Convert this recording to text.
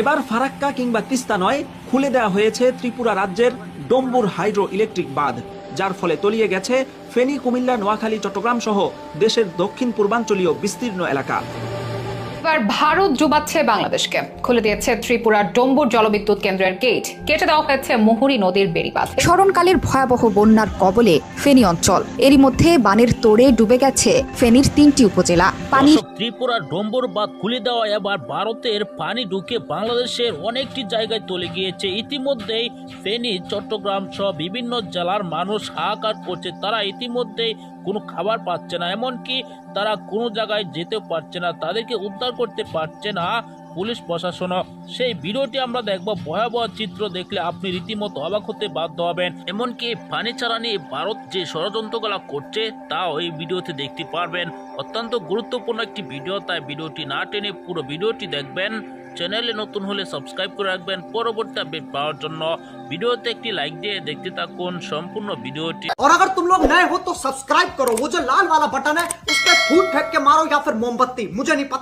এবার ফারাক্কা কিংবা তিস্তা নয়, খুলে দেওয়া হয়েছে ত্রিপুরা রাজ্যের ডম্বুর হাইড্রো ইলেকট্রিক বাঁধ, যার ফলে তলিয়ে গেছে ফেনী, কুমিল্লা, নোয়াখালী চট্টগ্রাম সহ দেশের দক্ষিণ পূর্বাঞ্চলীয় বিস্তীর্ণ এলাকা। এবার ভারত ডুবাচ্ছে বাংলাদেশকে। খুলে দিয়েছে ত্রিপুরার ডম্বুর জলবিদ্যুৎ কেন্দ্রের গেট। কেটে দেওয়া হয়েছে মুহুরী নদীর বেড়িবাঁধ স্মরণকালের ভয়াবহ বন্যার কবলে ফেনী অঞ্চল। এরই মধ্যে বানের তোড়ে ডুবে গেছে ফেনীর তিনটি উপজেলা। পানি ত্রিপুরার ডম্বর বাঁধ খুলে দেওয়া এবার ভারতের পানি ঢুকে বাংলাদেশের অনেকটি জায়গায় চলে গিয়েছে। ইতিমধ্যেই ফেনী চট্টগ্রাম সহ বিভিন্ন জেলার মানুষ হাহাকার করছে। তারা ইতিমধ্যেই কোনো খাবার পাচ্ছে না, এমনকি তারা কোনো জায়গায় যেতে পারছে না, তাদেরকে উদ্ধার করতে পারছে না পুলিশ প্রশাসনও সেই ভিডিওটি আমরা দেখব, ভয়াবহ চিত্র দেখলে আপনি রীতিমতো অবাক হতে বাধ্য হবেন। এমনকি পানি ছাড়া নিয়ে ভারত যে ষড়যন্ত্রগুলা করছে, তাও এই ভিডিওতে দেখতে পারবেন। অত্যন্ত গুরুত্বপূর্ণ একটি ভিডিও, তাই ভিডিওটি না টেনে পুরো ভিডিওটি দেখবেন। চ্যানেলে নতুন হলে সাবস্ক্রাইব করে রাখবেন পরবর্তী আপডেট পাওয়ার জন্য ভিডিওতে একটি লাইক দিয়ে দেখতে থাকুন সম্পূর্ণ ভিডিওটি और अगर तुम लोग नए हो तो सब्सक्राइब करो वो जो लाल वाला बटन है उस पर फूट फेंक के मारो या फिर मोमबत्ती मुझे नहीं पता